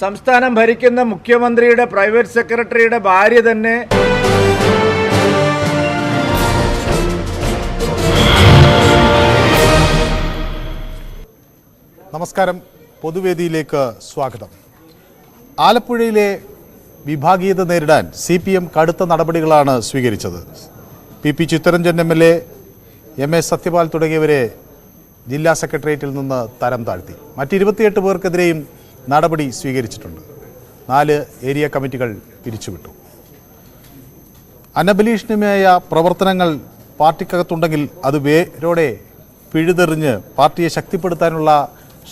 സംസ്ഥാനം ഭരിക്കുന്ന മുഖ്യമന്ത്രിയുടെ പ്രൈവറ്റ് സെക്രട്ടറിയുടെ ഭാര്യ തന്നെ നമസ്കാരം. പൊതുവേദിയിലേക്ക് സ്വാഗതം. ആലപ്പുഴയിലെ വിഭാഗീയത നേരിടാൻ സി പി എം കടുത്ത നടപടികളാണ് സ്വീകരിച്ചത്. P P Chitharanjan M L A M A Sathyapal തുടങ്ങിയവരെ ജില്ലാ സെക്രട്ടേറിയറ്റിൽ നിന്ന് തരം താഴ്ത്തി. മറ്റ് ഇരുപത്തിയെട്ട് പേർക്കെതിരെയും നടപടി സ്വീകരിച്ചിട്ടുണ്ട്. നാല് ഏരിയ കമ്മിറ്റികൾ പിരിച്ചുവിട്ടു. അനബലീഷണീയമായ പ്രവർത്തനങ്ങൾ പാർട്ടിക്കകത്തുണ്ടെങ്കിൽ അത് വേരോടെ പിഴുതെറിഞ്ഞ് പാർട്ടിയെ ശക്തിപ്പെടുത്താനുള്ള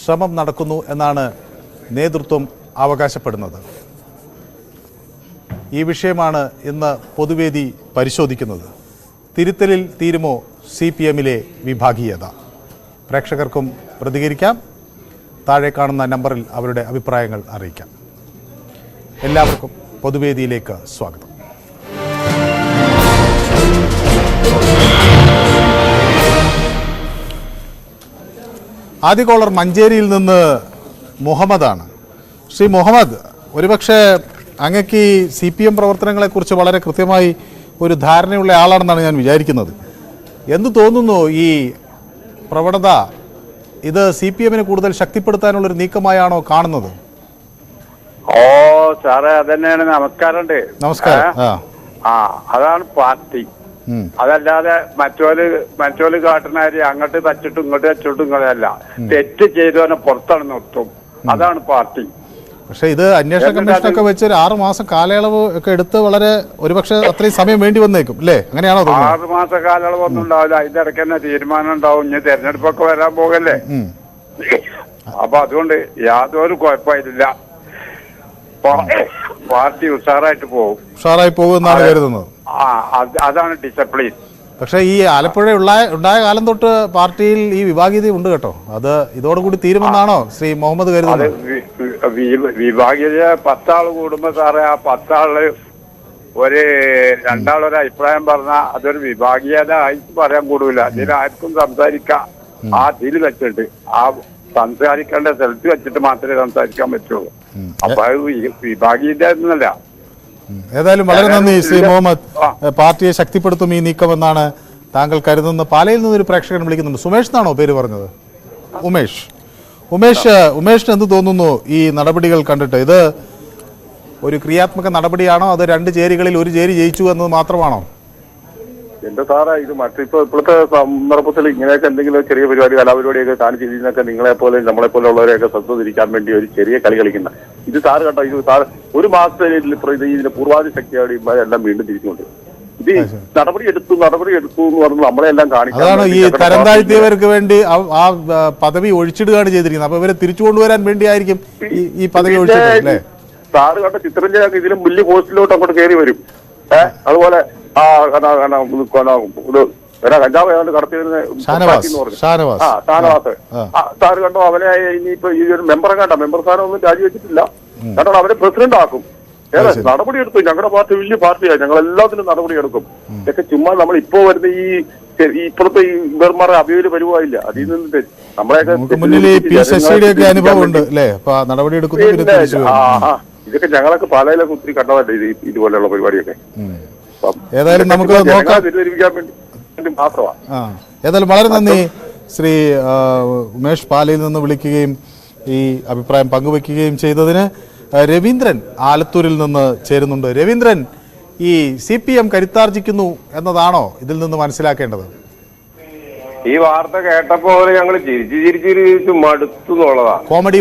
ശ്രമം നടക്കുന്നു എന്നാണ് നേതൃത്വം അവകാശപ്പെടുന്നത്. ഈ വിഷയമാണ് ഇന്ന് പൊതുവേദി പരിശോധിക്കുന്നത്. തിരുത്തലിൽ തീരുമോ സി പി എമ്മിലെ വിഭാഗീയത? പ്രേക്ഷകർക്കും പ്രതികരിക്കാം. താഴെ കാണുന്ന നമ്പറിൽ അവരുടെ അഭിപ്രായങ്ങൾ അറിയിക്കാം. എല്ലാവർക്കും പൊതുവേദിയിലേക്ക് സ്വാഗതം. ആദ്യ കോളർ മഞ്ചേരിയിൽ നിന്ന് മുഹമ്മദാണ്. ശ്രീ മുഹമ്മദ് ഒരുപക്ഷെ അങ്ങക്ക് ഈ സി പി എം പ്രവർത്തനങ്ങളെക്കുറിച്ച് വളരെ കൃത്യമായി ഒരു ധാരണയുള്ള ആളാണെന്നാണ് ഞാൻ വിചാരിക്കുന്നത്. എന്തു തോന്നുന്നു ഈ പ്രവണത ഇത് സി പി എമ്മിനെ കൂടുതൽ ശക്തിപ്പെടുത്താനുള്ള ഒരു നീക്കമായാണോ കാണുന്നത്? ഓ സാറേ അതന്നെയാണ്. നമസ്കാരമുണ്ട്. നമസ്കാരം. ആ. അതാണ് പാർട്ടി. അതല്ലാതെ മറ്റോൽ മറ്റോൽ കാട്ടുന്നാരി അങ്ങോട്ട് തച്ചിട്ടും ഇങ്ങോട്ട് തച്ചിട്ടും ഇങ്ങോട്ടല്ല. തെറ്റ് ചെയ്തവനെ പുറത്താണ് നിർത്തും അതാണ് പാർട്ടി. പക്ഷേ ഇത് അന്വേഷണ കമ്മീഷനൊക്കെ വെച്ച് ഒരു ആറ് മാസം കാലയളവ് ഒക്കെ എടുത്ത് വളരെ ഒരുപക്ഷെ അത്രയും സമയം വേണ്ടി വന്നേക്കും. അല്ലേ അങ്ങനെയാണോ ആറ് മാസ കാലയളവൊന്നും ഉണ്ടാവില്ല. അതിന്റെ ഇടയ്ക്ക് തന്നെ തീരുമാനം ഉണ്ടാവും. ഇനി തെരഞ്ഞെടുപ്പൊക്കെ വരാൻ പോകല്ലേ. അപ്പൊ അതുകൊണ്ട് യാതൊരു കുഴപ്പമില്ല പാർട്ടി ഉഷാറായിട്ട് പോകും ഉഷാറായി പോകുമെന്നാണ് കരുതുന്നത്. ആ അതാണ് ഡിസിപ്ലിൻ പക്ഷേ ഈ ആലപ്പുഴ ഉണ്ടായ ഉണ്ടായ കാലം തൊട്ട് പാർട്ടിയിൽ ഈ വിഭാഗീയത ഉണ്ട് കേട്ടോ. അത് ഇതോടുകൂടി തീരുമെന്നാണോ ശ്രീ മുഹമ്മദ് കരുതുന്നത്? വിഭാഗീയ പത്താൾ കൂടുമ്പോ സാറേ ആ പത്താൾ ഒരു രണ്ടാളൊരു അഭിപ്രായം പറഞ്ഞാൽ അതൊരു വിഭാഗീയത ആയിട്ട് പറയാൻ കൂടൂല. ആർക്കും സംസാരിക്കാം ആ ഇതിൽ വെച്ചിട്ട് ആ സംസാരിക്കേണ്ട സ്ഥലത്ത് വെച്ചിട്ട് മാത്രമേ സംസാരിക്കാൻ പറ്റുള്ളൂ. അപ്പൊ അത് വിഭാഗീയത എന്നല്ല. ഏതായാലും വളരെ നന്ദി ശ്രീ മുഹമ്മദ്. പാർട്ടിയെ ശക്തിപ്പെടുത്തും ഈ നീക്കം എന്നാണ് താങ്കൾ കരുതുന്ന പാലയിൽ നിന്നൊരു പ്രേക്ഷകൻ വിളിക്കുന്നുണ്ട്. സുമേഷ് എന്നാണോ പേര് പറഞ്ഞത്? ഉമേഷ്. ഉമേഷ് ഉമേഷിന് എന്ത് തോന്നുന്നു ഈ നടപടികൾ കണ്ടിട്ട്? ഇത് ഒരു ക്രിയാത്മക നടപടിയാണോ? അത് രണ്ട് ചേരികളിൽ ഒരു ചേരി ജയിച്ചു എന്നത് മാത്രമാണോ? എന്റെ സാറേ ഇത് മറ്റിപ്പോ ഇപ്പോഴത്തെ സന്ദർഭത്തിൽ ഇങ്ങനെയൊക്കെ എന്തെങ്കിലും ചെറിയ പരിപാടി കലാപരിപാടിയൊക്കെ കാണിച്ച് ഇതിനൊക്കെ നിങ്ങളെ പോലെ നമ്മളെ പോലെ ഉള്ളവരെയൊക്കെ ശ്രദ്ധ തിരിക്കാൻ വേണ്ടി ഒരു ചെറിയ കളി കളിക്കുന്ന. ഇത് സാറ് കേട്ടോ ഇത് സാർ ഒരു മാസത്തെ ഇപ്പൊ ഇതിന്റെ പൂർവാധി ശക്തിയോടെ എല്ലാം വീണ്ടും തിരിച്ചുകൊണ്ട് ഇത് നടപടി എടുത്തു നടപടി എടുത്തു എന്ന് പറഞ്ഞ് നമ്മളെ എല്ലാം കാണിക്കാൻ അതാണ് ഈ തരം താഴ്ത്തിയവർക്ക് വേണ്ടി ആ- പദവി ഒഴിച്ചിടുകയാണ് ചെയ്തിരിക്കുന്നത്. അപ്പൊ ഇവരെ തിരിച്ചു കൊണ്ടുവരാൻ വേണ്ടിയായിരിക്കും ഈ ഈ പദവി ഒഴിച്ചിട്ടത് അല്ലേ? സാറ് കണ്ട ചിത്രഞ്ജനൊക്കെ ഇതിലും വലിയ പോസ്റ്റിലോട്ട് അങ്ങോട്ട് കയറി വരും. ഏഹ് അതുപോലെ ആ കഞ്ചാവ് ഏതാണ്ട് ഷാനവാസ്. ആ ഷാനവാസ്. സാറ് കണ്ടോ അവനെ ഇനിയിപ്പോ ഈ ഒരു മെമ്പറെ കണ്ട മെമ്പർ സ്ഥാനം ഒന്നും രാജിവെച്ചിട്ടില്ല. കണ്ടോ അവനെ പ്രസിഡന്റ് ആക്കും. നടപടിയെടുത്തു? ഞങ്ങളുടെ പാർട്ടി വലിയ പാർട്ടിയാണ് ഞങ്ങൾ എല്ലാത്തിനും നടപടിയെടുക്കും ഇതൊക്കെ ചുമ്മാ നമ്മൾ ഇപ്പോ വരുന്ന ഈ ഇപ്പോഴത്തെ ഈ മെമ്പർമാരെ അഭിയോൽ വരുവായില്ല. അതിൽ നിന്ന് നമ്മളെയൊക്കെ മുന്നിൽ പി അല്ലേ? അപ്പൊ ഇതൊക്കെ ഞങ്ങളൊക്കെ പാലയിലൊക്കെ ഒത്തിരി കണ്ടതല്ലേ ഇത് ഇതുപോലെയുള്ള പരിപാടിയൊക്കെ. ഏതായാലും നമുക്ക് നോക്കാം. ഏതായാലും വളരെ നന്ദി ശ്രീ ഉമേഷ് പാലയിൽ നിന്ന് വിളിക്കുകയും ഈ അഭിപ്രായം പങ്കുവെക്കുകയും ചെയ്തതിന്. രവീന്ദ്രൻ ആലത്തൂരിൽ നിന്ന് ചേരുന്നുണ്ട്. രവീന്ദ്രൻ ഈ സി പി എം കരുത്താർജിക്കുന്നു എന്നതാണോ ഇതിൽ നിന്ന് മനസ്സിലാക്കേണ്ടത്? ഈ വാർത്ത കേട്ടപ്പോ ഞങ്ങൾ ചിരിച്ചു ചിരിച്ചു മടുത്തു എന്നുള്ളതാ. കോമഡി.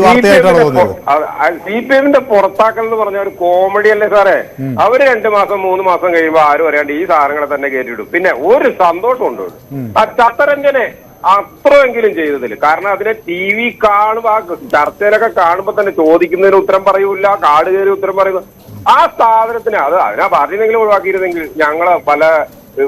സി പി എമ്മിന്റെ പുറത്താക്കൽ എന്ന് പറഞ്ഞ ഒരു കോമഡി അല്ലേ സാറേ? അവർ രണ്ടു മാസം മൂന്ന് മാസം കഴിയുമ്പോ ആരും അറിയാണ്ട് ഈ സാധനങ്ങളെ തന്നെ കയറ്റിയിടും പിന്നെ ഒരു സന്തോഷമുണ്ട്. ആ ചത്തരഞ്ജനെ അത്രയെങ്കിലും ചെയ്തതിൽ കാരണം അതിനെ ടി വി കാണുമ്പോ ആ ചർച്ചയിലൊക്കെ കാണുമ്പോ തന്നെ ചോദിക്കുന്നതിന് ഉത്തരം പറയൂല കാട് കയറി ഉത്തരം പറയുന്നു ആ സ്ഥാപനത്തിന് അത് അതിനാ പാർട്ടിനെങ്കിലും ഒഴിവാക്കിയിരുന്നെങ്കിൽ ഞങ്ങൾ പല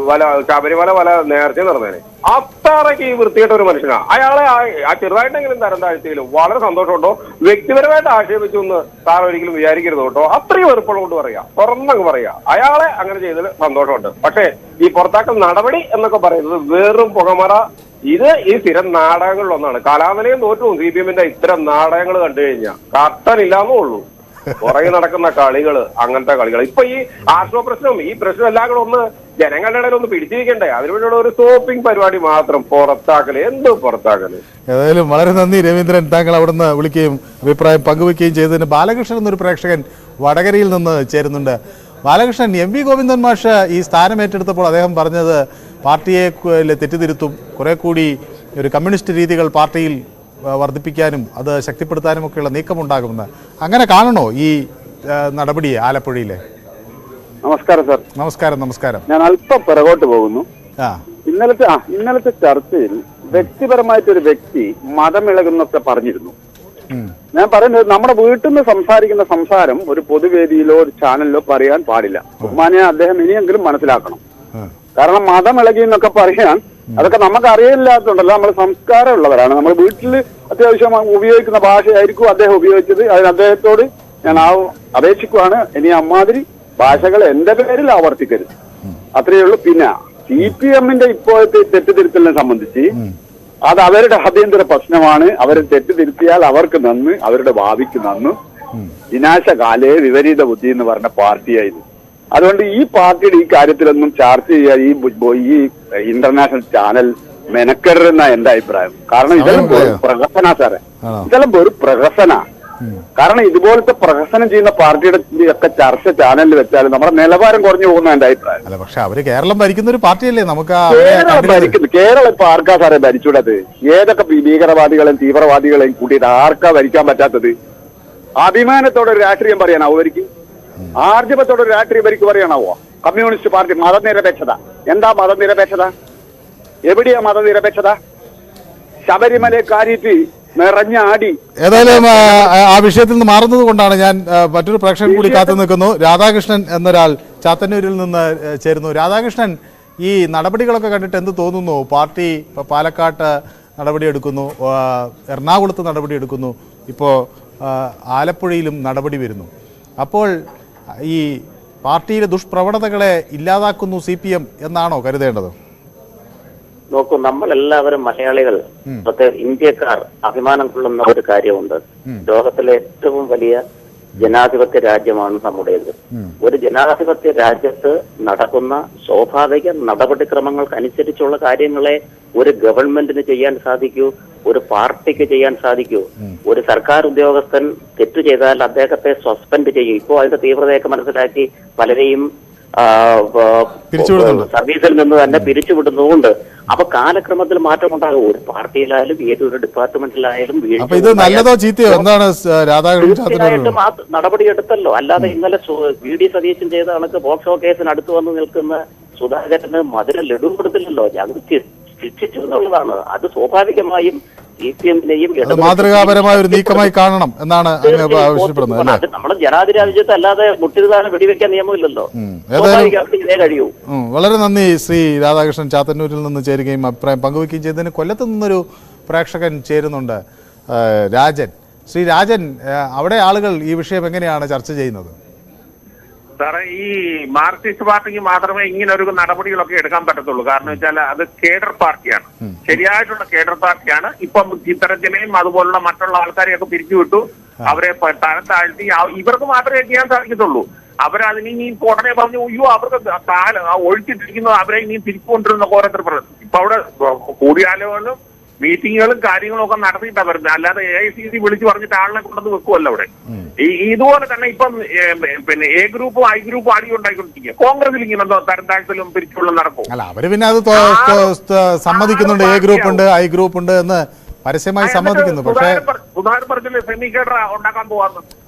പല ശബരിമല പല നേരത്തെ നടന്നേനെ. അത്രയ്ക്ക് ഈ വൃത്തികെട്ട ഒരു മനുഷ്യനാ. അയാളെ ആ- ചെറുതായിട്ടെങ്കിലും തരം താഴ്ത്തിയില്ല വളരെ സന്തോഷമുണ്ടോ? വ്യക്തിപരമായിട്ട് ആക്ഷേപിച്ചു എന്ന് സാർ ഒരിക്കലും വിചാരിക്കരുത് കേട്ടോ. അത്രയും വെറുപ്പുള്ള കൊണ്ട് പറയാ. തുറന്നങ്ങ് പറയാ. അയാളെ അങ്ങനെ ചെയ്തതിൽ സന്തോഷമുണ്ട്. പക്ഷേ ഈ പുറത്താക്കൽ നടപടി എന്നൊക്കെ പറയുന്നത് വെറും പുകമറ ഇത് ഈ സ്ഥിരം നാടകങ്ങളിലൊന്നാണ്. കലാമലയും തോറ്റു സി പി എമ്മിന്റെ ഇത്തരം നാടകങ്ങൾ കണ്ടു കഴിഞ്ഞാൽ കട്ടനില്ലാന്നേ ഉള്ളൂ. പുറകെ നടക്കുന്ന കളികൾ അങ്ങനത്തെ കളികൾ ഇപ്പൊ ഈ ആശ്രോ പ്രശ്നം ഈ പ്രശ്നം എല്ലാം കൂടെ ഒന്ന് ജനങ്ങളുടെ ഇടയിൽ ഒന്ന് പിടിച്ചിരിക്കണ്ടേ? അതിനുവേണ്ടിയുള്ള ഒരു സോപ്പിംഗ് പരിപാടി മാത്രം പുറത്താക്കൽ. എന്ത് പുറത്താക്കൽ? ഏതായാലും വളരെ നന്ദി രവീന്ദ്രൻ. താങ്കൾ അവിടുന്ന് വിളിക്കുകയും അഭിപ്രായം പങ്കുവയ്ക്കുകയും ചെയ്തതിന് ബാലകൃഷ്ണൻ എന്നൊരു പ്രേക്ഷകൻ വടകരയിൽ നിന്ന് ചേരുന്നുണ്ട്. ബാലകൃഷ്ണൻ എം വി ഗോവിന്ദൻ മാഷ് ഈ സ്ഥാനം ഏറ്റെടുത്തപ്പോൾ അദ്ദേഹം പറഞ്ഞത് പാർട്ടിയെ തെറ്റിതിരുത്തും. കുറേ കൂടി ഒരു കമ്മ്യൂണിസ്റ്റ് രീതികൾ പാർട്ടിയിൽ വർദ്ധിപ്പിക്കാനും അത് ശക്തിപ്പെടുത്താനും ഒക്കെയുള്ള നീക്കമുണ്ടാകുമെന്ന്. അങ്ങനെ കാണണോ ഈ നടപടി നടപടിയെ ആലപ്പുഴയിലെ? നമസ്കാരം സാർ. നമസ്കാരം നമസ്കാരം. ഞാൻ അല്പം പിറകോട്ട് പോകുന്നു. ഇന്നലത്തെ ആ ഇന്നലത്തെ ചർച്ചയിൽ വ്യക്തിപരമായിട്ടൊരു വ്യക്തി മതമിളകുന്നൊക്കെ പറഞ്ഞിരുന്നു. ഞാൻ പറയുന്നത് നമ്മുടെ വീട്ടിൽ നിന്ന് സംസാരിക്കുന്ന സംസാരം ഒരു പൊതുവേദിയിലോ ഒരു ചാനലിലോ പറയാൻ പാടില്ല. ബഹുമാനെ അദ്ദേഹം ഇനിയെങ്കിലും മനസ്സിലാക്കണം. ആ. മതം ഇളകി എന്നൊക്കെ പറയാൻ അതൊക്കെ നമുക്ക് അറിയില്ലാത്തതുണ്ടല്ലോ. നമ്മൾ സംസ്കാരം ഉള്ളവരാണ് നമ്മൾ വീട്ടിൽ അത്യാവശ്യം ഉപയോഗിക്കുന്ന ഭാഷയായിരിക്കും അദ്ദേഹം ഉപയോഗിച്ചത്. അതിന് അദ്ദേഹത്തോട് ഞാൻ ആ അപേക്ഷിക്കുവാണ്. ഇനി അമ്മാതിരി ഭാഷകൾ എന്റെ പേരിൽ ആവർത്തിക്കരുത്. അത്രയേ ഉള്ളൂ. പിന്നെ സി പി എമ്മിന്റെ ഇപ്പോഴത്തെ തെറ്റുതിരുത്തലിനെ സംബന്ധിച്ച് അത് അവരുടെ ആഭ്യന്തര പ്രശ്നമാണ്. അവർ തെറ്റുതിരുത്തിയാൽ അവർക്ക് നന്ന് അവരുടെ ഭാവിക്ക് നന്ന് വിനാശകാലേ വിപരീത ബുദ്ധി എന്ന് പറഞ്ഞ പാർട്ടിയായിരുന്നു. അതുകൊണ്ട് ഈ പാർട്ടിയുടെ ഈ കാര്യത്തിലൊന്നും ചർച്ച ചെയ്യാൻ ഈ ഈ ഇന്റർനാഷണൽ ചാനൽ മെനക്കെടരുന്ന എന്റെ അഭിപ്രായം. കാരണം ഇതെല്ലാം പ്രഹസന സാറേ. ഇതെല്ലാം വെറും പ്രഹസന. കാരണം ഇതുപോലത്തെ പ്രഹസനം ചെയ്യുന്ന പാർട്ടിയുടെ ഒക്കെ ചർച്ച ചാനലിൽ വെച്ചാൽ നമ്മുടെ നിലവാരം കുറഞ്ഞു പോകുന്ന എന്റെ അഭിപ്രായം. അല്ല പക്ഷെ അവർ കേരളം ഭരിക്കുന്ന ഒരു പാർട്ടിയല്ലേ? നമുക്ക് കേരളം കണ്ടിട്ട് കേരളം ഇപ്പൊ ആർക്കാ സാറേ ഭരിച്ചൂടത് ഏതൊക്കെ ഭീകരവാദികളെയും തീവ്രവാദികളെയും കൂട്ടിയിട്ട് ആർക്കാ ഭരിക്കാൻ പറ്റാത്തത്? അഭിമാനത്തോടെ ഒരു രാഷ്ട്രീയം പറയാനാവും അവർക്ക് ആർജവത്തോടെ ഒരു രാഷ്ട്രീയം ഭരിക്ക് പറയാനാവോ കമ്മ്യൂണിസ്റ്റ് പാർട്ടി മതനിരപേക്ഷത. എന്താ മതനിരപേക്ഷത? എവിടെയാ മതനിരപേക്ഷത? ശബരിമല കാര്യത്തിൽ നിറഞ്ഞാടി. ഏതായാലും ആ, വിഷയത്തിൽ നിന്ന് മാറുന്നത് കൊണ്ടാണ് ഞാൻ മറ്റൊരു പ്രേക്ഷകൻ കൂടി കാത്തു നിൽക്കുന്നു. രാധാകൃഷ്ണൻ എന്നൊരാൾ ചാത്തന്നൂരിൽ നിന്ന് ചേരുന്നു. രാധാകൃഷ്ണൻ ഈ നടപടികളൊക്കെ കണ്ടിട്ട് എന്ത് തോന്നുന്നു? പാർട്ടി പാലക്കാട്ട് നടപടിയെടുക്കുന്നു എറണാകുളത്ത് നടപടിയെടുക്കുന്നു. ഇപ്പോൾ ആലപ്പുഴയിലും നടപടി വരുന്നു. അപ്പോൾ ഈ പാർട്ടിയിലെ ദുഷ്പ്രവണതകളെ ഇല്ലാതാക്കുന്നു സി പി എം എന്നാണോ കരുതേണ്ടത്? നോക്കൂ നമ്മളെല്ലാവരും മലയാളികൾ. പ്രത്യേക ഇന്ത്യക്കാർ അഭിമാനം കൊള്ളുന്ന ഒരു കാര്യമുണ്ട്. ലോകത്തിലെ ഏറ്റവും വലിയ ജനാധിപത്യ രാജ്യമാണ് നമ്മുടേത്. ഒരു ജനാധിപത്യ രാജ്യത്ത് നടക്കുന്ന സ്വാഭാവിക നടപടിക്രമങ്ങൾക്ക് അനുസരിച്ചുള്ള കാര്യങ്ങളെ ഒരു ഗവൺമെന്റിന് ചെയ്യാൻ സാധിക്കൂ. ഒരു പാർട്ടിക്ക് ചെയ്യാൻ സാധിക്കൂ. ഒരു സർക്കാർ ഉദ്യോഗസ്ഥൻ തെറ്റു ചെയ്താൽ അദ്ദേഹത്തെ സസ്പെൻഡ് ചെയ്യും. ഇപ്പോൾ അതിന്റെ തീവ്രതയൊക്കെ മനസ്സിലാക്കി പലരെയും. സർവീസിൽ നിന്ന് തന്നെ പിരിച്ചുവിടുന്നതുകൊണ്ട് അപ്പൊ കാലക്രമത്തിൽ മാറ്റം ഉണ്ടാകും ഒരു പാർട്ടിയിലായാലും ഏതൊരു ഡിപ്പാർട്ട്മെന്റിലായാലും തീർച്ചയായിട്ടും ആ നടപടിയെടുത്തല്ലോ. അല്ലാതെ ഇന്നലെ വി ഡി സതീശൻ ചെയ്ത കണക്ക് പോക്സോ കേസിന് അടുത്ത് വന്ന് നിൽക്കുന്ന സുധാകരന് മധുര ലഡു കൊടുത്തില്ലല്ലോ. ഞങ്ങൾ ശി- ശിക്ഷിച്ചു എന്നുള്ളതാണ്. അത് സ്വാഭാവികമായും സി പി എമ്മിനെയും മാതൃകാപരമായ ഒരു നീക്കമായി കാണണം എന്നാണ് അങ്ങ് ആവശ്യപ്പെടുന്നത് അത് നമ്മുടെ ജനാധിരാജ്യത്ത് അല്ലാതെ മുട്ടിരുതാനും വെടിവെക്കാൻ നിയമമില്ലല്ലോ. ഇതേ കഴിയൂ. വളരെ നന്ദി ശ്രീ രാധാകൃഷ്ണൻ ചാത്തന്നൂരിൽ നിന്ന് ചേരുകയും അഭിപ്രായം പങ്കുവയ്ക്കുകയും ചെയ്തതിന് കൊല്ലത്ത് നിന്നൊരു പ്രേക്ഷകൻ ചേരുന്നുണ്ട് രാജൻ. ശ്രീ രാജൻ അവിടെ ആളുകൾ ഈ വിഷയം എങ്ങനെയാണ് ചർച്ച ചെയ്യുന്നത്? സാറേ ഈ മാർക്സിസ്റ്റ് പാർട്ടിക്ക് മാത്രമേ ഇങ്ങനെ ഒരു നടപടികളൊക്കെ എടുക്കാൻ പറ്റത്തുള്ളൂ. കാരണം വെച്ചാൽ അത് കേഡർ പാർട്ടിയാണ്. ശരിയായിട്ടുള്ള കേഡർ പാർട്ടിയാണ്. ഇപ്പം ചിത്തരഞ്ജനെയും അതുപോലുള്ള മറ്റുള്ള ആൾക്കാരെയൊക്കെ പിരിച്ചുവിട്ടു. അവരെ തരം താഴ്ത്തി ഇവർക്ക് മാത്രമേ ചെയ്യാൻ സാധിക്കത്തുള്ളൂ. അവരതിന് ഇനി ഉടനെ പറഞ്ഞു അയ്യോ അവർക്ക് കാല ഒഴിച്ചിട്ടിരിക്കുന്നത് അവരെ ഇനി തിരിച്ചുകൊണ്ടിരുന്ന ഓരോരുത്തർ പറഞ്ഞു ഇപ്പൊ അവിടെ കൂടിയാലോചനകളും മീറ്റിങ്ങുകളും കാര്യങ്ങളും ഒക്കെ നടത്തിയിട്ടാ വരുന്നത്. അല്ലാതെ എ ഐ സി സി വിളിച്ചു പറഞ്ഞിട്ട് ആളിനെ കൊണ്ടുവന്ന് വെക്കുമല്ലോ അവിടെ. ഈ ഇതുപോലെ തന്നെ ഇപ്പം പിന്നെ എ ഗ്രൂപ്പും ഐ ഗ്രൂപ്പും അടി ഉണ്ടായിക്കൊണ്ടിരിക്കുക. കോൺഗ്രസിൽ ഇങ്ങനെ എന്തോ തരം താഴ്ത്തലും പിരിച്ചുള്ള നടക്കും. അല്ല അവർ പിന്നെ അത് സമ്മതിക്കുന്നുണ്ട്. എ ഗ്രൂപ്പ് ഉണ്ട് ഐ ഗ്രൂപ്പ് ഉണ്ട് എന്ന് പരസ്യമായി സമ്മതിക്കുന്നു. പക്ഷേ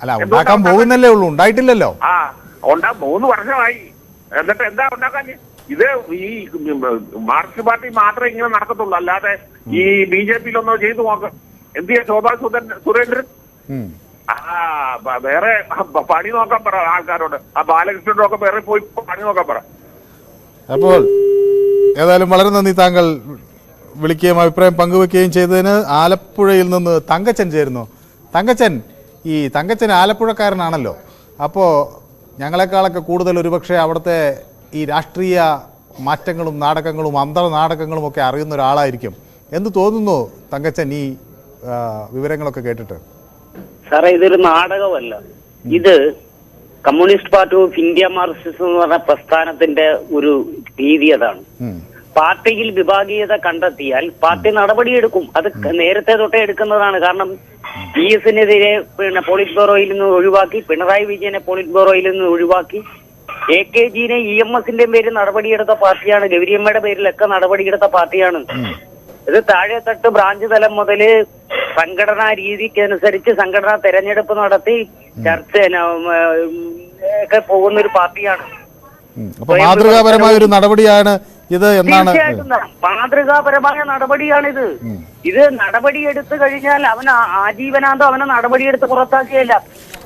അല്ല ഉണ്ടാക്കാൻ പോകുന്നല്ലേ ഉള്ളൂ. ഉണ്ടായിട്ടില്ലല്ലോ. ആ ഉണ്ടാ മൂന്ന് വർഷമായി. എന്നിട്ട് എന്താ ഉണ്ടാക്കാൻ ഇത് ഈ മാർക്സിസ്റ്റ് പാർട്ടി മാത്രമേ ഇങ്ങനെ നടക്കത്തുള്ളൂ. അല്ലാതെ ഈ ബി ജെ പിയിലൊന്നോ ചെയ്തു നോക്ക്. എന്ത് ചെയ്യാ? ശോഭാ സുരേന്ദ്രൻ? സുരേന്ദ്രൻ ആ വേറെ പണി നോക്കാൻ പറ ആൾക്കാരോട്. ആ ബാലകൃഷ്ണനോട് ഒക്കെ വേറെ പോയി പണി നോക്കാൻ പറ. അപ്പോൾ ഏതായാലും വളരെ നന്ദി താങ്കൾ വിളിക്കുകയും അഭിപ്രായം പങ്കുവെക്കുകയും ചെയ്തതിന്. ആലപ്പുഴയിൽ നിന്ന് തങ്കച്ചൻ ചേരുന്നു. തങ്കച്ചൻ ഈ തങ്കച്ചൻ ആലപ്പുഴക്കാരനാണല്ലോ. അപ്പോൾ ഞങ്ങളെക്കാളൊക്കെ കൂടുതൽ ഒരുപക്ഷെ അവിടുത്തെ ഈ രാഷ്ട്രീയ മാറ്റങ്ങളും നാടകങ്ങളും അന്തർനാടകങ്ങളും ഒക്കെ അറിയുന്ന ഒരാളായിരിക്കും. എന്ന് തോന്നുന്നു തങ്കച്ചൻ ഈ വിവരങ്ങളൊക്കെ കേട്ടിട്ട്. സാറേ ഇതൊരു നാടകമല്ല. ഇത് communist party of India Marxism എന്ന് പറഞ്ഞ പ്രസ്ഥാനത്തിന്റെ ഒരു രീതി അതാണ്. പാർട്ടിയിൽ വിഭാഗീയത കണ്ടെത്തിയാൽ പാർട്ടി നടപടിയെടുക്കും. അത് നേരത്തെ തൊട്ടേ എടുക്കുന്നതാണ്. കാരണം പി എസിനെതിരെ പിന്നെ പോളിറ്റ് ബ്യൂറോയിൽ നിന്ന് ഒഴിവാക്കി പിണറായി വിജയനെ പോളിറ്റ് ബ്യൂറോയിൽ നിന്ന് ഒഴിവാക്കി എ കെ ജിനെ ഇ എം എസിന്റെ പേരിൽ നടപടിയെടുത്ത പാർട്ടിയാണ്. ഗൗരിയമ്മയുടെ പേരിലൊക്കെ നടപടിയെടുത്ത പാർട്ടിയാണ്. ഇത് താഴെ തട്ട് ബ്രാഞ്ച് തലം മുതൽ സംഘടനാ രീതിക്കനുസരിച്ച് സംഘടനാ തെരഞ്ഞെടുപ്പ് നടത്തി ചർച്ച ഒക്കെ പോകുന്ന ഒരു പാർട്ടിയാണ്. അപ്പൊ മാതൃകാപരമായ ഒരു നടപടിയാണ് ഇത് എന്നാണ്? മാതൃകാപരമായ നടപടിയാണിത്. ഇത് നടപടി എടുത്തു കഴിഞ്ഞാൽ അവന് ആജീവനാന്തം അവനെ നടപടിയെടുത്ത് പുറത്താക്കിയല്ല.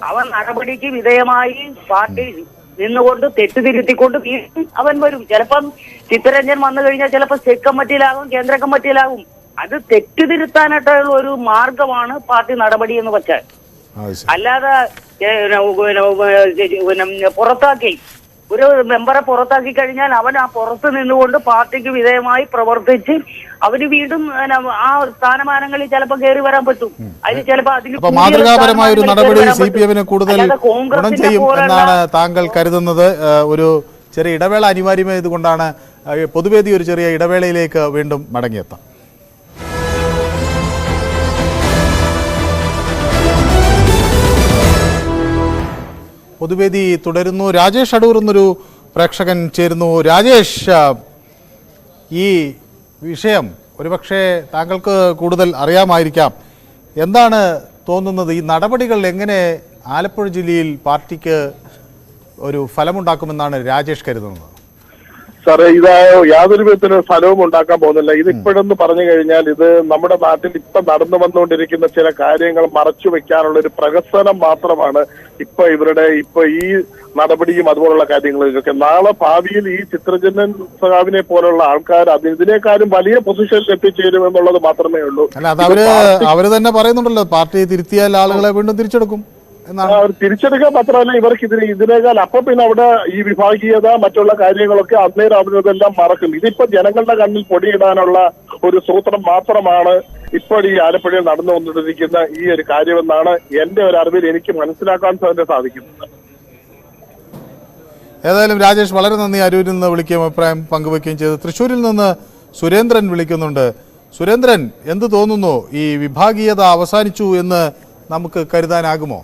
അവൻ നടപടിക്ക് വിധേയമായി പാർട്ടി നിന്നുകൊണ്ട് തെറ്റുതിരുത്തിക്കൊണ്ട് വീണ്ടും അവൻ വരും. ചിലപ്പം ചിത്തരഞ്ജൻ വന്നു കഴിഞ്ഞാൽ ചിലപ്പോൾ സ്റ്റേറ്റ് കമ്മിറ്റിയിലാകും കേന്ദ്ര കമ്മിറ്റിയിലാകും. അത് തെറ്റുതിരുത്താനായിട്ടുള്ള ഒരു മാർഗമാണ് പാർട്ടി നടപടി എന്ന് വെച്ചാൽ. അല്ലാതെ പുറത്താക്കി. ഒരു മെമ്പറെ പുറത്താക്കി കഴിഞ്ഞാൽ അവൻ ആ പുറത്ത് നിന്നുകൊണ്ട് പാർട്ടിക്ക് വിധേയമായി പ്രവർത്തിച്ച് അവന് വീണ്ടും ആ സ്ഥാനമാനങ്ങളിൽ ചിലപ്പോൾ കയറി വരാൻ പറ്റും. അതിന് ചിലപ്പോൾ അതിന് മാതൃകാപരമായ ഒരു നടപടി സി പി എമ്മിന് കൂടുതൽ ഗുണം ചെയ്യും എന്നാണ് താങ്കൾ കരുതുന്നത്. ഒരു ചെറിയ ഇടവേള അനിവാര്യമായതുകൊണ്ടാണ് പൊതുവേദി ഒരു ചെറിയ ഇടവേളയിലേക്ക് വീണ്ടും മടങ്ങിയെത്താം. പൊതുവേദി തുടരുന്നു. രാജേഷ് അടൂർ എന്നൊരു പ്രേക്ഷകൻ ചേരുന്നു. രാജേഷ് ഈ വിഷയം ഒരുപക്ഷെ താങ്കൾക്ക് കൂടുതൽ അറിയാമായിരിക്കാം. എന്താണ് തോന്നുന്നത്? ഈ നടപടികൾ എങ്ങനെ ആലപ്പുഴ ജില്ലയിൽ പാർട്ടിക്ക് ഒരു ഫലമുണ്ടാക്കുമെന്നാണ് രാജേഷ് കരുതുന്നത്? സാറേ ഇത് യാതൊരു വിധത്തിലും ഫലവും ഉണ്ടാക്കാൻ പോകുന്നില്ല. ഇത് ഇപ്പോഴെന്ന് പറഞ്ഞു കഴിഞ്ഞാൽ ഇത് നമ്മുടെ നാട്ടിൽ ഇപ്പൊ നടന്നു വന്നുകൊണ്ടിരിക്കുന്ന ചില കാര്യങ്ങൾ മറച്ചു വെക്കാനുള്ള ഒരു പ്രഹസനം മാത്രമാണ് ഇപ്പൊ ഇവരുടെ ഇപ്പൊ ഈ നടപടിയും അതുപോലുള്ള കാര്യങ്ങളും ഒക്കെ നാളെ ഭാവിയിൽ ഈ ചിത്രജനൻ സഹാവിനെ പോലുള്ള ആൾക്കാർ അത് ഇതിനേക്കാളും വലിയ പൊസിഷനിൽ എത്തിച്ചേരും എന്നുള്ളത് മാത്രമേ ഉള്ളൂ. അല്ല അത് അവർ അവർ തന്നെ പറയുന്നുണ്ടല്ലോ പാർട്ടി തിരുത്തിയാൽ ആളുകളെ വീണ്ടും തിരിച്ചെടുക്കും തിരിച്ചെടുക്കാൻ മാത്രമല്ല ഇവർക്ക് ഇതിന് ഇതിനേക്കാൾ അപ്പൊ പിന്നെ അവിടെ ഈ വിഭാഗീയത മറ്റുള്ള കാര്യങ്ങളൊക്കെ അന്നേരം അവരതെല്ലാം മറക്കും. ഇതിപ്പോ ജനങ്ങളുടെ കണ്ണിൽ പൊടിയിടാനുള്ള ഒരു സൂത്രം മാത്രമാണ് ഇപ്പോൾ ഈ ആലപ്പുഴയിൽ നടന്നു വന്നിരിക്കുന്ന ഈ ഒരു കാര്യമെന്നാണ് എന്റെ ഒരു അറിവിൽ എനിക്ക് മനസ്സിലാക്കാൻ തന്നെ സാധിക്കുന്നത്. ഏതായാലും രാജേഷ് വളരെ നന്ദി. അരൂരിൽ നിന്ന് വിളിക്കുകയും അഭിപ്രായം പങ്കുവെക്കുകയും ചെയ്തു. തൃശ്ശൂരിൽ നിന്ന് സുരേന്ദ്രൻ വിളിക്കുന്നുണ്ട്. സുരേന്ദ്രൻ എന്ത് തോന്നുന്നു? ഈ വിഭാഗീയത അവസാനിച്ചു എന്ന് നമുക്ക് കരുതാനാകുമോ?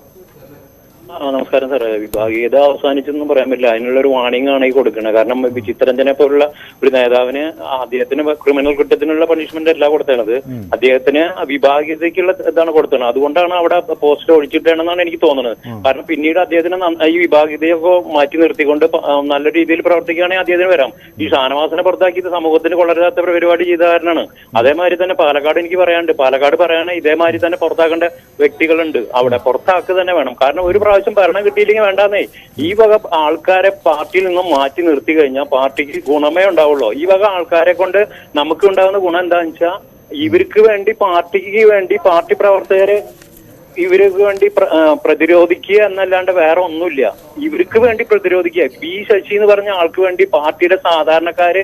ആ, നമസ്കാരം സാറേ. വിഭാഗീയത അവസാനിച്ചെന്നും പറയാൻ പറ്റില്ല. അതിനുള്ള ഒരു വാണിംഗ് ആണ് ഈ കൊടുക്കുന്നത് കാരണം ഇപ്പൊ ചിത്തരഞ്ജനെ പോലുള്ള ഒരു നേതാവിന് അദ്ദേഹത്തിന് ക്രിമിനൽ കുറ്റത്തിനുള്ള പണിഷ്മെന്റ് അല്ല കൊടുത്തത് അദ്ദേഹത്തിന് വിഭാഗീയതയ്ക്കുള്ള ഇതാണ് കൊടുത്തത് അതുകൊണ്ടാണ് അവിടെ പോസ്റ്റ് ഒഴിച്ചിട്ടാണെന്നാണ് എനിക്ക് തോന്നുന്നത്. കാരണം പിന്നീട് അദ്ദേഹത്തിന് ഈ വിഭാഗീയതയൊക്കെ മാറ്റി നിർത്തിക്കൊണ്ട് നല്ല രീതിയിൽ പ്രവർത്തിക്കുകയാണെങ്കിൽ അദ്ദേഹത്തിന് വരാം. ഈ ഷാനവാസിനെ പുറത്താക്കിയത് സമൂഹത്തിന് കൊള്ളരുതാത്ത പരിപാടി ചെയ്ത കാരണമാണ്. അതേമാതിരി തന്നെ പാലക്കാട് എനിക്ക് പറയാനുണ്ട്. പാലക്കാട് പറയാൻ ഇതേമാതിരി തന്നെ പുറത്താക്കേണ്ട വ്യക്തികളുണ്ട്. അവിടെ പുറത്താക്കുക തന്നെ വേണം. കാരണം ഒരു പ്രാവശ്യം ഭരണം കിട്ടിയില്ലെങ്കിൽ വേണ്ടാന്നേ. ഈ വക ആൾക്കാരെ പാർട്ടിയിൽ നിന്നും മാറ്റി നിർത്തി കഴിഞ്ഞാൽ പാർട്ടിക്ക് ഗുണമേ ഉണ്ടാവുള്ളൂ. ഈ വക ആൾക്കാരെ കൊണ്ട് നമുക്ക് ഉണ്ടാകുന്ന ഗുണം എന്താണെന്ന് വെച്ചാൽ ഇവർക്ക് വേണ്ടി പാർട്ടിക്ക് വേണ്ടി പാർട്ടി പ്രവർത്തകരെ ഇവർക്ക് വേണ്ടി പ്രതിരോധിക്കുക എന്നല്ലാണ്ട് വേറെ ഒന്നുമില്ല. ഇവർക്ക് വേണ്ടി പ്രതിരോധിക്കുക. പി ശശി എന്ന് പറഞ്ഞ ആൾക്ക് വേണ്ടി പാർട്ടിയുടെ സാധാരണക്കാര്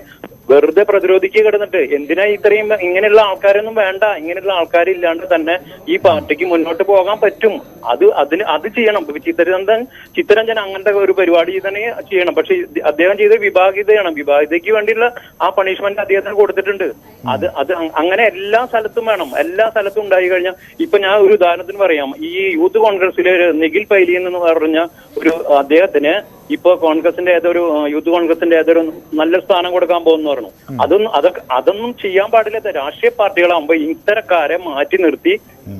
വെറുതെ പ്രതിരോധിക്കുക കിടന്നിട്ട്. എന്തിനാ ഇത്രയും ഇങ്ങനെയുള്ള ആൾക്കാരൊന്നും വേണ്ട. ഇങ്ങനെയുള്ള ആൾക്കാരില്ലാണ്ട് തന്നെ ഈ പാർട്ടിക്ക് മുന്നോട്ട് പോകാൻ പറ്റും. അത് അതിന് അത് ചെയ്യണം. ഇപ്പൊ ചിത്തരഞ്ജൻ ചിത്തരഞ്ജൻ അങ്ങനത്തെ ഒരു പരിപാടി തന്നെ ചെയ്യണം. പക്ഷെ അദ്ദേഹം ചെയ്ത വിഭാഗീതയാണ്. വിഭാഗീതയ്ക്ക് വേണ്ടിയുള്ള ആ പണിഷ്മെന്റ് അദ്ദേഹത്തിന് കൊടുത്തിട്ടുണ്ട്. അത് അത് അങ്ങനെ എല്ലാ സ്ഥലത്തും വേണം. എല്ലാ സ്ഥലത്തും ഉണ്ടായി കഴിഞ്ഞാൽ ഇപ്പൊ ഞാൻ ഒരു ഉദാഹരണത്തിന് പറയാം. ഈ യൂത്ത് കോൺഗ്രസിലെ നിഖിൽ പൈലിയൻ എന്ന് പറഞ്ഞ ഒരു അദ്ദേഹത്തിന് ഇപ്പൊ കോൺഗ്രസിന്റെ ഏതൊരു യൂത്ത് കോൺഗ്രസിന്റെ ഏതൊരു നല്ല സ്ഥാനം കൊടുക്കാൻ പോകുന്നു പറഞ്ഞു. അതൊന്നും അതൊക്കെ അതൊന്നും ചെയ്യാൻ പാടില്ലാത്ത രാഷ്ട്രീയ പാർട്ടികളാകുമ്പോ ഇത്തരക്കാരെ മാറ്റി നിർത്തി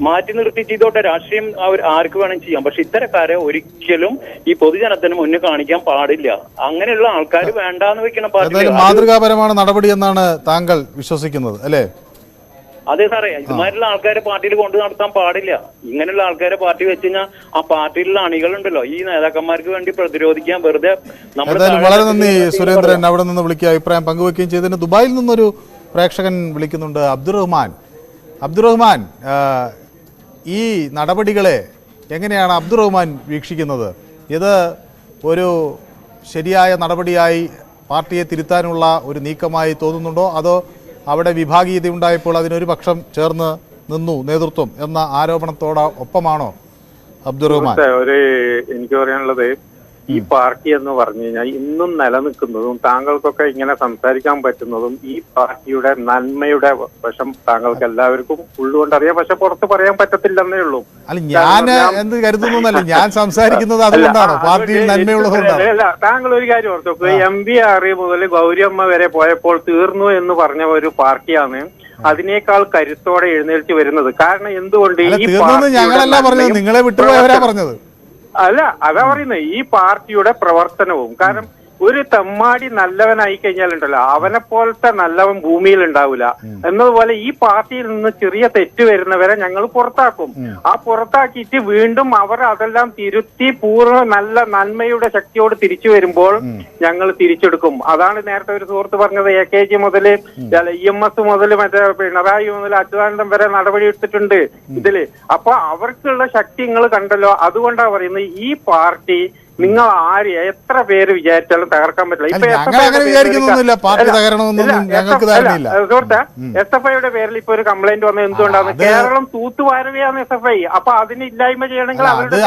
മാറ്റി നിർത്തി ചെയ്തോട്ടെ രാഷ്ട്രീയം അവർ ആർക്ക് വേണം ചെയ്യാം. പക്ഷെ ഇത്തരക്കാരെ ഒരിക്കലും ഈ പൊതുജനത്തിന് മുന്നിൽ കാണിക്കാൻ പാടില്ല. അങ്ങനെയുള്ള ആൾക്കാർ വേണ്ടാന്ന് വെക്കണം ഏതായാലും പാർട്ടി മാതൃകാപരമാണ് നടപടി എന്നാണ് താങ്കൾ വിശ്വസിക്കുന്നത് അല്ലേ? അതെ സാറേ ഇതുമാതിരിയുള്ള ആൾക്കാരെ പാർട്ടിയിൽ കൊണ്ടു നടത്താൻ പാടില്ല. ഇങ്ങനെയുള്ള ആൾക്കാരെ പാർട്ടി വെച്ച് കഴിഞ്ഞാൽ ആ പാർട്ടിയിലുള്ള അണികളുണ്ടല്ലോ ഈ നേതാക്കന്മാർക്ക് വേണ്ടി പ്രതിരോധിക്കാൻ വെറുതെ നമ്മൾ വളരെ നന്ദി സുരേന്ദ്രൻ. അവിടെ നിന്ന് വിളിക്കുക അഭിപ്രായം പങ്കുവെക്കുകയും ചെയ്തതിന് ദുബായിൽ നിന്നൊരു പ്രേക്ഷകൻ വിളിക്കുന്നുണ്ട് അബ്ദുറഹ്മാൻ അബ്ദുറഹ്മാൻ ഈ നടപടികളെ എങ്ങനെയാണ് അബ്ദുറഹ്മാൻ വീക്ഷിക്കുന്നത്? ഇത് ഒരു ശരിയായ നടപടിയായി പാർട്ടിയെ തിരുത്താനുള്ള ഒരു നീക്കമായി തോന്നുന്നുണ്ടോ? അതോ അവിടെ വിഭാഗീയത ഉണ്ടായപ്പോൾ അതിനൊരു പക്ഷം ചേർന്ന് നിന്നു നേതൃത്വം എന്ന ആരോപണത്തോട് ഒപ്പമാണോ അബ്ദുറഹ്മാൻ ഒരു എനിക്ക് പറയാനുള്ളത് ഈ പാർട്ടി എന്ന് പറഞ്ഞു കഴിഞ്ഞാൽ ഇന്നും നിലനിൽക്കുന്നതും താങ്കൾക്കൊക്കെ ഇങ്ങനെ സംസാരിക്കാൻ പറ്റുന്നതും ഈ പാർട്ടിയുടെ നന്മയുടെ വശം താങ്കൾക്ക് എല്ലാവർക്കും ഉള്ളുകൊണ്ട് അറിയാം. പക്ഷെ പുറത്ത് പറയാൻ പറ്റത്തില്ലെന്നേ ഉള്ളൂ. അല്ല ഞാൻ എന്ത് കരുതുന്നു എന്നല്ല ഞാൻ സംസാരിക്കുന്നത് അതുകൊണ്ടാണോ. പാർട്ടിയിൽ നന്മയുള്ളതുകൊണ്ടാണ് അല്ല, താങ്കൾ ഒരു കാര്യം ഓർത്തു എം പി ആർ മുതൽ ഗൗരിയമ്മ വരെ പോയപ്പോൾ തീർന്നു എന്ന് പറഞ്ഞ ഒരു പാർട്ടിയാണ് അതിനേക്കാൾ കരുത്തോടെ എഴുന്നേൽച്ച് വരുന്നത്. കാരണം എന്തുകൊണ്ട് ഈ പാർട്ടി ഞങ്ങളല്ല പറഞ്ഞത്. നിങ്ങളെ വിട്ടുപോയവരാ പറഞ്ഞത്. അല്ല അതാ പറയുന്നത് ഈ പാർട്ടിയുടെ പ്രവർത്തനവും. കാരണം ഒരു തെമ്മാടി നല്ലവനായി കഴിഞ്ഞാലുണ്ടല്ലോ അവനെ പോലത്തെ നല്ലവൻ ഭൂമിയിൽ ഉണ്ടാവില്ല എന്നതുപോലെ ഈ പാർട്ടിയിൽ നിന്ന് ചെറിയ തെറ്റ് വരുന്നവരെ ഞങ്ങൾ പുറത്താക്കും. ആ പുറത്താക്കിയിട്ട് വീണ്ടും അവർ അതെല്ലാം തിരുത്തി പൂർണ നല്ല നന്മയുടെ ശക്തിയോട് തിരിച്ചു വരുമ്പോൾ ഞങ്ങൾ തിരിച്ചെടുക്കും. അതാണ് നേരത്തെ ഒരു സുഹൃത്ത് പറഞ്ഞത് എ കെ ജി മുതൽ ഇ എം എസ് മുതൽ മറ്റേ പിണറായി മുതൽ അച്യുതാനന്ദം വരെ നടപടി എടുത്തിട്ടുണ്ട് ഇതിൽ. അപ്പൊ അവർക്കുള്ള ശക്തി നിങ്ങൾ കണ്ടല്ലോ. അതുകൊണ്ടാണ് പറയുന്നത് ഈ പാർട്ടി നിങ്ങൾ ആര് എത്ര പേര് വിചാരിച്ചാലും തകർക്കാൻ പറ്റില്ല. ഇപ്പൊ സുഹൃത്തെ എസ് എഫ് ഐയുടെ പേരിൽ ഇപ്പൊ ഒരു കംപ്ലൈന്റ് വന്നത് എന്തുകൊണ്ടാണ് കേരളം തൂത്തുവാരുകയാണ് എസ് എഫ് ഐ അപ്പൊ അതിന് ഇല്ലായ്മ ചെയ്യണമെങ്കിൽ അവരുടെ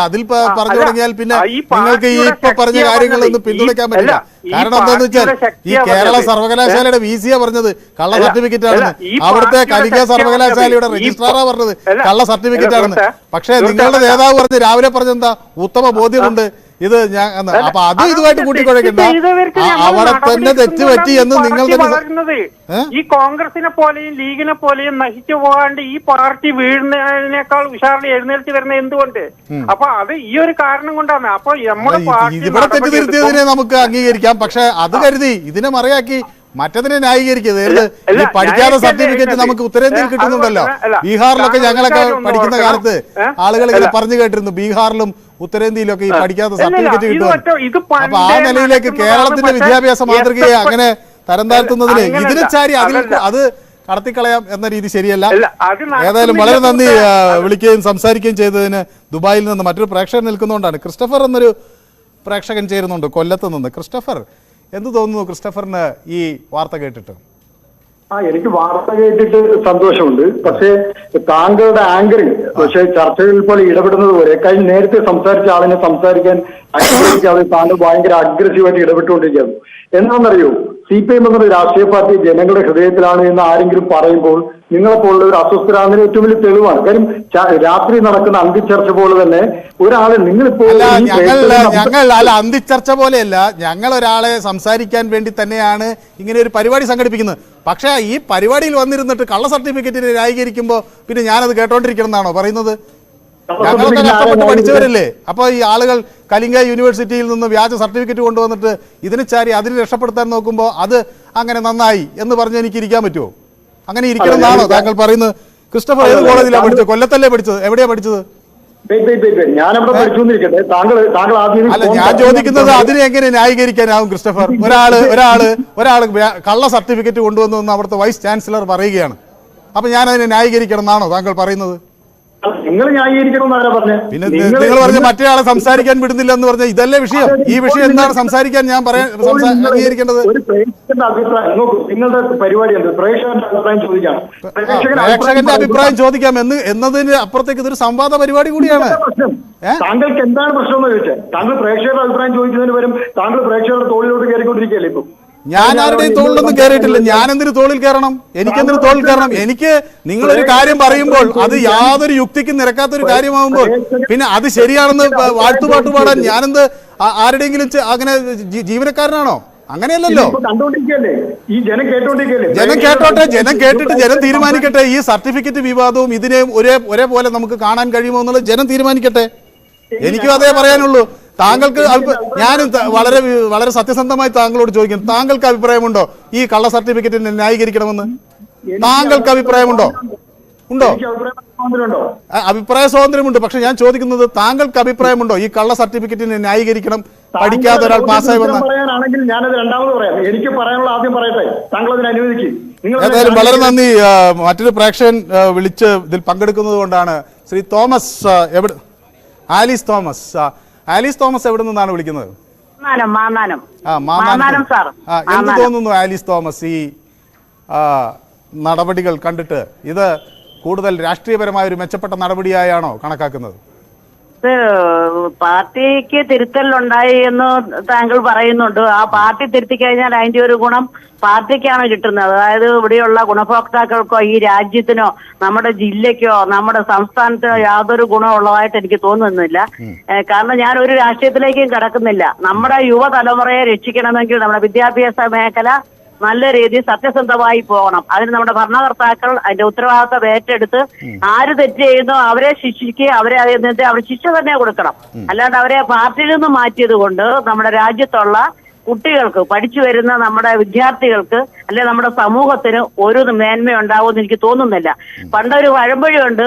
അതിൽ പറഞ്ഞു തുടങ്ങിയാൽ പിന്നെ ഈ നിങ്ങൾക്ക് ഈ പാർട്ടിയുടെ ഇപ്പൊ പറഞ്ഞ കാര്യങ്ങളൊന്നും പിന്തുണയ്ക്കാൻ പറ്റില്ല. കാരണം എന്താന്ന് വെച്ചാൽ ഈ കേരള സർവകലാശാലയുടെ വി സിയാ പറഞ്ഞത്. കള്ള സർട്ടിഫിക്കറ്റ് ആണ് ആണെന്ന് അവിടുത്തെ കലിക സർവകലാശാലയുടെ രജിസ്ട്രാറാ പറഞ്ഞത്. കള്ള സർട്ടിഫിക്കറ്റ് ആണ് ആണെന്ന് പക്ഷേ നിങ്ങളുടെ. നേതാവ് പറഞ്ഞ് രാവിലെ പറഞ്ഞെന്താ? ഉത്തമ ബോധ്യമുണ്ട്. ഇത് ഞാൻ അപ്പൊ അത് ഇതുമായിട്ട് കൂട്ടിക്കുഴക്കണ്ട അവിടെ തന്നെ തെറ്റ് പറ്റി എന്ന് നിങ്ങൾ ഈ തന്നെ കോൺഗ്രസിനെ പോലെയും ലീഗിനെ പോലെയും നശിച്ചു പോകാണ്ട് ഈ പാർട്ടി വീഴുന്നതിനേക്കാൾ ഉഷാറിൽ എഴുന്നേൽച്ച് വരുന്നത് എന്തുകൊണ്ട്? അപ്പൊ അത് ഈ ഒരു കാരണം കൊണ്ടാണ്. അപ്പൊ നമ്മുടെ പാർട്ടി ഇതിവിടെ തെറ്റ് തിരുത്തിയതിനെ നമുക്ക് അംഗീകരിക്കാം. പക്ഷെ അത് കരുതി ഇതിനെ മറയാക്കി. മറ്റതിനെ ന്യായീകരിക്കരുത് അല്ല, ഈ പഠിക്കാത്ത സർട്ടിഫിക്കറ്റ് നമുക്ക് ഉത്തരേന്ത്യയിൽ കിട്ടുന്നുണ്ടല്ലോ. ബീഹാറിലൊക്കെ ഞങ്ങളൊക്കെ പഠിക്കുന്ന കാലത്ത്? ആളുകൾ ഇങ്ങനെ പറഞ്ഞു കേട്ടിരുന്നു ബീഹാറിലും ഉത്തരേന്ത്യയിലൊക്കെ ഈ പഠിക്കാത്ത സർട്ടിഫിക്കറ്റ് കിട്ടും അപ്പൊ ആ നിലയിലേക്ക് കേരളത്തിന്റെ വിദ്യാഭ്യാസ മാതൃകയെ അങ്ങനെ തരം താഴ്ത്തുന്നതിന് ഇതിനു ചാരി അതിൽ അത് കടത്തിക്കളയാം എന്ന രീതി ശരിയല്ല. ഏതായാലും വളരെ നന്ദി വിളിക്കുകയും സംസാരിക്കുകയും ചെയ്തതിന് ദുബായിൽ നിന്ന് മറ്റൊരു പ്രേക്ഷകൻ നിൽക്കുന്നതുകൊണ്ടാണ് ക്രിസ്റ്റഫർ എന്നൊരു പ്രേക്ഷകൻ ചേരുന്നുണ്ട് കൊല്ലത്ത് നിന്ന്. ക്രിസ്റ്റഫർ എന്ത് തോന്നുന്നു ക്രിസ്റ്റഫറിന് ഈ വാർത്ത കേട്ടിട്ട്? ആ എനിക്ക് വാർത്ത കേട്ടിട്ട് സന്തോഷമുണ്ട്. പക്ഷേ താങ്കളുടെ ആങ്കറിങ് പക്ഷേ ചർച്ചകളിൽ പോലെ ഇടപെടുന്നത് പോലെ കഴിഞ്ഞ നേരത്തെ സംസാരിച്ച ആളിനെ സംസാരിക്കാൻ അനുവദിക്കാതെ താങ്കൾ ഭയങ്കര അഗ്രസീവായിട്ട് ഇടപെട്ടുകൊണ്ടിരിക്കുകയാണ് എന്താണെന്നറിയോ? സി പി എം എന്നൊരു രാഷ്ട്രീയ പാർട്ടി ജനങ്ങളുടെ ഹൃദയത്തിലാണ് എന്ന് ആരെങ്കിലും പറയുമ്പോൾ നിങ്ങളെപ്പോലുള്ള ഒരു അസ്വസ്ഥരാകുന്നതിന് ഏറ്റവും വലിയ തെളിവാണ്. കാര്യം രാത്രി നടക്കുന്ന അന്തിച്ചർച്ച പോലെ തന്നെ ഒരാളെ നിങ്ങളിപ്പോൾ ഞങ്ങൾ അല്ല അന്തിച്ചർച്ച പോലെയല്ല. ഞങ്ങൾ ഒരാളെ സംസാരിക്കാൻ വേണ്ടി തന്നെയാണ് ഇങ്ങനെ ഒരു പരിപാടി സംഘടിപ്പിക്കുന്നത്. പക്ഷേ ഈ പരിപാടിയിൽ വന്നിരുന്നിട്ട് കള്ള സർട്ടിഫിക്കറ്റിനെ ന്യായീകരിക്കുമ്പോൾ പിന്നെ ഞാനത് കേട്ടോണ്ടിരിക്കണം എന്നാണോ പറയുന്നത്? ഞങ്ങളൊക്കെ കഷ്ടപ്പെട്ട് പഠിച്ചവരല്ലേ? അപ്പോൾ ഈ ആളുകൾ കലിംഗ യൂണിവേഴ്സിറ്റിയിൽ നിന്ന് വ്യാജ സർട്ടിഫിക്കറ്റ് കൊണ്ടുവന്നിട്ട് ഇതിനെ ചാരി അതിന് രക്ഷപ്പെടുത്താൻ നോക്കുമ്പോൾ അത് അങ്ങനെ നന്നായി എന്ന് പറഞ്ഞ് എനിക്ക് ഇരിക്കാൻ പറ്റുമോ? അങ്ങനെ ഇരിക്കണം എന്നാണോ താങ്കൾ പറയുന്നത്? ക്രിസ്റ്റഫർ ഏത് കോളേജിലാണ് പഠിച്ചത്? കൊല്ലത്തല്ലേ പഠിച്ചത്? എവിടെയാ പഠിച്ചത്? അല്ല ഞാൻ ചോദിക്കുന്നത് അതിനെ എങ്ങനെ ന്യായീകരിക്കാനാവും ക്രിസ്റ്റഫർ? ഒരാൾ ഒരാൾ ഒരാൾ കള്ള സർട്ടിഫിക്കറ്റ് കൊണ്ടുവന്നു അവിടുത്തെ വൈസ് ചാൻസലർ പറയുകയാണ്. അപ്പൊ ഞാൻ അതിനെ ന്യായീകരിക്കണം എന്നാണോ താങ്കൾ പറയുന്നത്? നിങ്ങൾ പിന്നെ നിങ്ങൾ പറഞ്ഞ മറ്റേ ആളെ സംസാരിക്കാൻ വിടുന്നില്ല എന്ന് പറഞ്ഞ ഇതല്ലേ വിഷയം? ഈ വിഷയം എന്താണ് സംസാരിക്കാൻ ഞാൻ പറയാൻ അംഗീകരിക്കേണ്ടത്? ഒരു പ്രേക്ഷകന്റെ അഭിപ്രായം നോക്കൂ നിങ്ങളുടെ പരിപാടി പ്രേക്ഷകന്റെ അഭിപ്രായം ചോദിക്കാം എന്ന് എന്നതിന് അപ്പുറത്തേക്ക് ഇതൊരു സംവാദ പരിപാടി കൂടിയാണ്. താങ്കൾക്ക് എന്താണ് പ്രശ്നം എന്ന് ചോദിച്ചാൽ താങ്കൾ പ്രേക്ഷകരുടെ അഭിപ്രായം ചോദിക്കുന്നതിന് വരും താങ്കൾ പ്രേക്ഷകരുടെ തോളിലോട്ട് കയറിക്കൊണ്ടിരിക്കുകയല്ലേ ഇപ്പം? ഞാൻ ആരുടെയും തോളിലൊന്നും കയറിയിട്ടില്ല ഞാൻ എന്തിനു തോളിൽ കയറണം? എനിക്കെന്തിനു തോളിൽ കയറണം? എനിക്ക് നിങ്ങളൊരു കാര്യം പറയുമ്പോൾ അത് യാതൊരു യുക്തിക്കും നിരക്കാത്ത ഒരു കാര്യമാകുമ്പോൾ പിന്നെ അത് ശരിയാണെന്ന് വാഴ്ത്തുപാട്ട് പാടാൻ ഞാനെന്ത് ആരുടെയെങ്കിലും അങ്ങനെ ജീവനക്കാരനാണോ? അങ്ങനെയല്ലല്ലോ. ജനം കേട്ടോട്ടെ ജനം കേട്ടിട്ട് ജനം തീരുമാനിക്കട്ടെ. ഈ സർട്ടിഫിക്കറ്റ് വിവാദവും ഇതിനെയും ഒരേ ഒരേപോലെ നമുക്ക് കാണാൻ കഴിയുമോ എന്നുള്ളത് ജനം തീരുമാനിക്കട്ടെ. എനിക്കും അതേ പറയാനുള്ളൂ. താങ്കൾക്ക് ഞാൻ ഞാനും വളരെ വളരെ സത്യസന്ധമായി താങ്കളോട് ചോദിക്കുന്നു. താങ്കൾക്ക് അഭിപ്രായമുണ്ടോ ഈ കള്ള സർട്ടിഫിക്കറ്റിനെ ന്യായീകരിക്കണമെന്ന്? താങ്കൾക്ക് അഭിപ്രായമുണ്ടോ? ഉണ്ടോ? അഭിപ്രായ സ്വാതന്ത്ര്യമുണ്ടോ? പക്ഷെ ഞാൻ ചോദിക്കുന്നത് താങ്കൾക്ക് അഭിപ്രായമുണ്ടോ ഈ കള്ള സർട്ടിഫിക്കറ്റിനെ ന്യായീകരിക്കണം? പഠിക്കാത്ത ഒരാൾ പാസ്സായി വന്ന പറയാനാണെങ്കിൽ ഞാനത് രണ്ടാമത് പറയാം. എനിക്ക് പറയാനുള്ള ആദ്യം പറയട്ടെ. താങ്കൾ അതിന് അനുവദിക്കും ഏതായാലും വളരെ നന്ദി. മറ്റൊരു പ്രേക്ഷകൻ വിളിച്ച് ഇതിൽ പങ്കെടുക്കുന്നത് കൊണ്ടാണ് ശ്രീ തോമസ് എവിടെ? ആലീസ് തോമസ് ആലീസ് തോമസ് എവിടെ നിന്നാണ് വിളിക്കുന്നത്? ആ മാന്നാനം മാന്നാനം സാർ. ആ എന്ത് തോന്നുന്നു ആലീസ് തോമസ് ഈ നടപടികൾ കണ്ടിട്ട്? ഇത് കൂടുതൽ രാഷ്ട്രീയപരമായ ഒരു മെച്ചപ്പെട്ട നടപടിയായാണോ കണക്കാക്കുന്നത്? ഇത് പാർട്ടിക്ക് തിരുത്തലുണ്ടായി എന്ന് താങ്കൾ പറയുന്നുണ്ട്. ആ പാർട്ടി തിരുത്തി കഴിഞ്ഞാൽ അതിന്റെ ഒരു ഗുണം പാർട്ടിക്കാണ് കിട്ടുന്നത്. അതായത് ഇവിടെയുള്ള ഗുണഭോക്താക്കൾക്കോ ഈ രാജ്യത്തിനോ നമ്മുടെ ജില്ലയ്ക്കോ നമ്മുടെ സംസ്ഥാനത്തിനോ യാതൊരു ഗുണമുള്ളതായിട്ട് എനിക്ക് തോന്നുന്നില്ല. കാരണം ഞാൻ ഒരു രാഷ്ട്രീയത്തിലേക്കും കടക്കുന്നില്ല. നമ്മുടെ യുവതലമുറയെ രക്ഷിക്കണമെങ്കിൽ നമ്മുടെ വിദ്യാഭ്യാസ മേഖല നല്ല രീതിയിൽ സത്യസന്ധമായി പോകണം. അതിന് നമ്മുടെ ഭരണകർത്താക്കൾ അതിന്റെ ഉത്തരവാദിത്തം ഏറ്റെടുത്ത് ആര് തെറ്റ് ചെയ്യുന്നു അവരെ ശിക്ഷിക്കുക അവരെ അതിന്റെ അവർ ശിക്ഷ തന്നെ കൊടുക്കണം. അല്ലാണ്ട് അവരെ പാർട്ടിയിൽ നിന്ന് മാറ്റിയത് കൊണ്ട് നമ്മുടെ രാജ്യത്തുള്ള കുട്ടികൾക്ക് പഠിച്ചു വരുന്ന നമ്മുടെ വിദ്യാർത്ഥികൾക്ക് അല്ലെ നമ്മുടെ സമൂഹത്തിന് ഒരു മേന്മ ഉണ്ടാവുമെന്ന് എനിക്ക് തോന്നുന്നില്ല. പണ്ടൊരു പഴമ്പൊഴിയുണ്ട്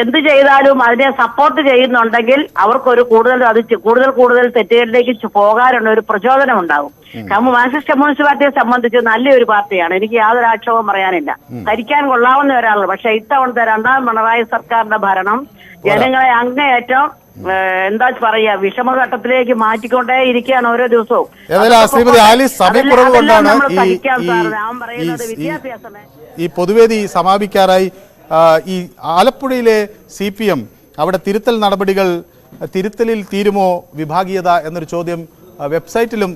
എന്ത് ചെയ്താലും അതിനെ സപ്പോർട്ട് ചെയ്യുന്നുണ്ടെങ്കിൽ അവർക്കൊരു കൂടുതൽ അത് കൂടുതൽ കൂടുതൽ തെറ്റുകളിലേക്ക് പോകാനുള്ള ഒരു പ്രചോദനം ഉണ്ടാകും കാരണം മാർക്സിസ്റ്റ് കമ്മ്യൂണിസ്റ്റ് പാർട്ടിയെ സംബന്ധിച്ച് നല്ലൊരു പാർട്ടിയാണ്. എനിക്ക് യാതൊരു ആക്ഷേപം പറയാനില്ല. ഭരിക്കാൻ കൊള്ളാവുന്ന ഒരാളാണ്. പക്ഷെ ഇത്തവണത്തെ രണ്ടാം പിണറായി സർക്കാരിന്റെ ഭരണം ജനങ്ങളെ അങ്ങേയറ്റം എന്താ പറയാ വിഷമഘട്ടത്തിലേക്ക് മാറ്റിക്കൊണ്ടേ ഇരിക്കുകയാണ് ഓരോ ദിവസവും. സമയക്കുറവ് കൊണ്ടാണ് ഈ പൊതുവേദി സമാപിക്കാറായി. ഈ ആലപ്പുഴയിലെ സി പി എം അവിടെ തിരുത്തൽ നടപടികൾ തിരുത്തലിൽ തീരുമോ വിഭാഗീയത എന്നൊരു ചോദ്യം വെബ്സൈറ്റിലും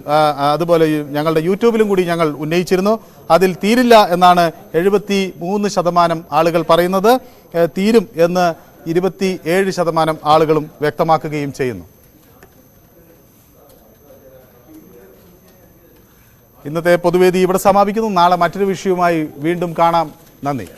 അതുപോലെ ഞങ്ങളുടെ യൂട്യൂബിലും കൂടി ഞങ്ങൾ ഉന്നയിച്ചിരുന്നു. അതിൽ തീരില്ല എന്നാണ് എഴുപത്തി മൂന്ന് ശതമാനം ആളുകൾ പറയുന്നത്. തീരും എന്ന് ഇരുപത്തി ഏഴ് ശതമാനം ആളുകളും വ്യക്തമാക്കുകയും ചെയ്യുന്നു. ഇന്നത്തെ പൊതുവേദി ഇവിടെ സമാപിക്കുന്നു. നാളെ മറ്റൊരു വിഷയവുമായി വീണ്ടും കാണാം. നന്ദി.